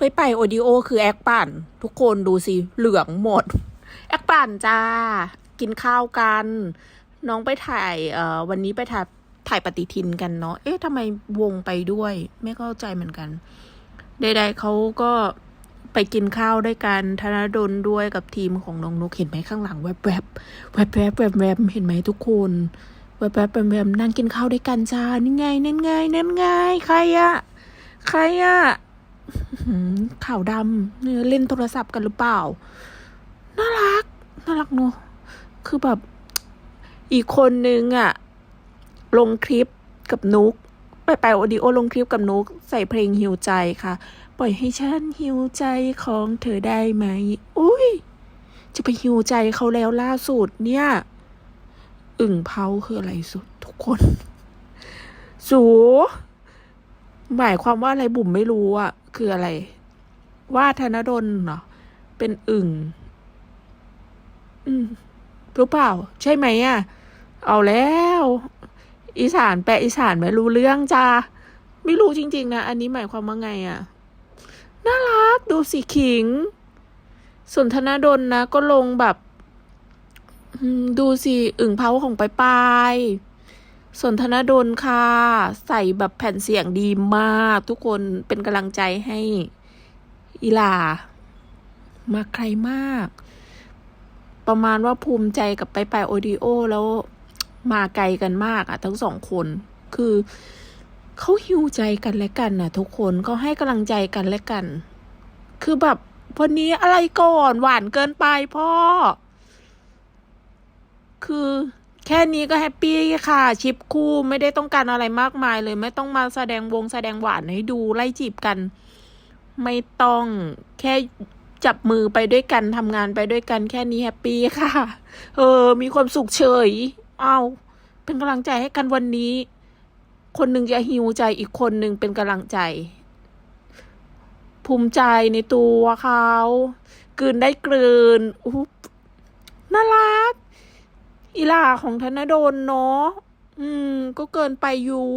ไปไปโอดิโอคือแอคปั่น ทุกคนดูสิเหลืองหมด แอคปั่นจ้า กินข้าวกัน น้องไปถ่ายเอ่อวันนี้ไปถ่ายถ่ายปฏิทินกันเนาะเอ๊ะทำไมวงไปด้วย ไม่เข้าใจเหมือนกันใดๆเขาก็ไปกินข้าวด้วยกัน ธนดลด้วยกับทีมของน้องนุกเห็นไหมข้างหลังแวบๆแวบๆแวบๆแวบๆแวบเห็นไหมทุกคนแวบๆแวบๆแวบนั่งกินข้าวด้วยกันจ้านี่ไงนั่นไงนั่นไงใครอะใครอะ ขาวดำเนี่ยเล่นโทรศัพท์กันหรือเปล่า น่ารัก น่ารักเนอะคือแบบ อีกคนนึงอะลงคลิปกับนุก ไปไปโอดิโอลงคลิปกับนุก ใส่เพลงหิวใจค่ะ ปล่อยให้ฉันหิวใจของเธอได้ไหม อุ้ย จะไปหิวใจเขาแล้วล่าสุดเนี่ย อึ่งเผาคืออะไรสุดทุกคน สูหมายความว่าอะไรบุ๋มไม่รู้อะ คืออะไร ว่าธนดลเหรอ เป็นอึ่ง อืมรู้เปล่า ใช่ไหมอะเอาแล้ว อีสานแปลอีสานไม่รู้เรื่องจ้าไม่รู้จริง ๆ นะ อันนี้หมายความว่าไงอะน่ารัก ดูสิขิง ส่วนธนดลนะ ก็ลงแบบ ดูสิ อึ่งเผาของปลายปาย สนธนดลค่ะ ใส่แบบแผ่นเสียงดีมาก ทุกคนเป็นกำลังใจให้อีลา มาใครมาก ประมาณว่าภูมิใจกับไปไปโอดิโอ แล้วมาไกลกันมากอะทั้งสองคน คือเขาหิวใจกันและกันนะทุกคนก็ให้กำลังใจกันและกัน คือแบบวันนี้อะไรก่อนหวานเกินไปพ่อ คือ แค่นี้ก็แฮปปี้ค่ะ ชิปคู่ไม่ได้ต้องการอะไรมากมายเลย ไม่ต้องมาแสดงวงแสดงหวานให้ดูไล่จีบกัน ไม่ต้องแค่จับมือไปด้วยกันทำงานไปด้วยกันแค่นี้แฮปปี้ค่ะ เออ มีความสุขเฉย เอาเป็นกำลังใจให้กันวันนี้ คนหนึ่งจะหิวใจอีกคนหนึ่งเป็นกำลังใจ ภูมิใจในตัวเขากลืนได้กลืนอุ๊บน่ารัก อีลาของธนดลเนาะ อืม ก็เกินไปอยู่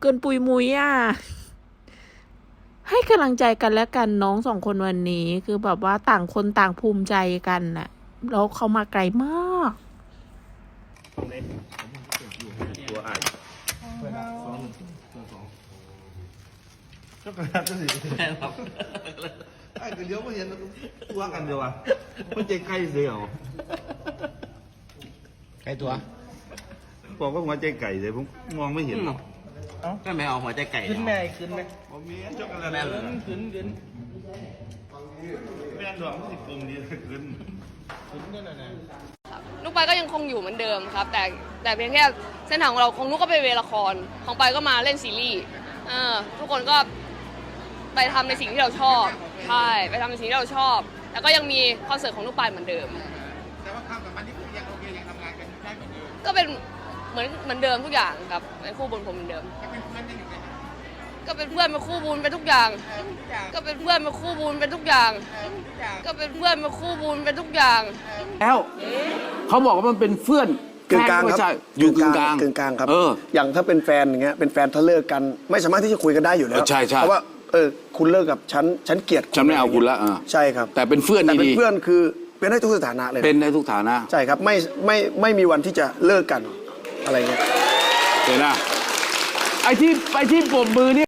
เกินปุยมุยอะ ให้กำลังใจกันและกันน้องสองคนวันนี้ คือแบบว่าต่างคนต่างภูมิใจกันน่ะ แล้วเขามาไกลมาก ตัวอ่านก็กระดาษก็สิไอ้ก็เลี้ยวมาเห็นตัวกันเดียวอะมันใจใกล้เสียว ใครตัวบอกว่าหัวใจไก่เลยผมมองไม่เห็นหรอกก็ไม่เอาหัวใจไก่ขึ้นแม่ขึ้นไหมผมมีช็อกโกแลตแม่เลยขึ้นขึ้นแม่ดอกมันสิกลมดีขึ้นขึ้นนั่นน่ะนะนุกไปายก็ยังคงอยู่เหมือนเดิมครับ แต่แต่เพียงแค่เส้นทางของเราของนุกก็ไปเวละคร ของไปายก็มาเล่นซีรีส์เออทุกคนก็ไปทำในสิ่งที่เราชอบ ใช่ ไปทำในสิ่งที่เราชอบ แล้วก็ยังมีคอนเสิร์ตของนุกไปายเหมือนเดิม นธ์นี่คือยังโอเคยังทำงานกันได้เหมือนเดิมก็เป็นเหมือนเหมือนเดิมทุกอย่างครับเป็นคู่บุญผมเหมือนเดิม ก็เป็นเพื่อนกันอยู่ไหมก็เป็นเพื่อนเป็นคู่บุญเป็นทุกอย่าง เออทุกอย่างก็เป็นเพื่อนเป็นคู่บุญเป็นทุกอย่าง เออทุกอย่างก็เป็นเพื่อนเป็นคู่บุญเป็นทุกอย่าง แล้วเขาบอกว่ามันเป็นเฟื่อนกึ่งกลางแไม่ครับใช่อยู่กึ่งกลางกึ่งกลางครับ เออ อย่างถ้าเป็นแฟนอย่างเงี้ยเป็นแฟนถ้าเลิกกัน ไม่สามารถที่จะคุยกันได้อยู่แล้วเออใช่ใช่เพราะว่าเออคุณเลิกกับฉันฉันเกลียดฉันไม่เอาคุณละอ่า ใช่ครับแต่เป็นเพื่อนแต่เป็นดี เพื่อนคือ เป็นได้ทุกสถานะเลยๆเป็นในทุกฐานะใช่ครับไม่ไม่ไม่มีวันที่จะเลิกกันอะไรเงี้ย เห็นนะไอ้ที่ไอ้ที่ปรบมือนี่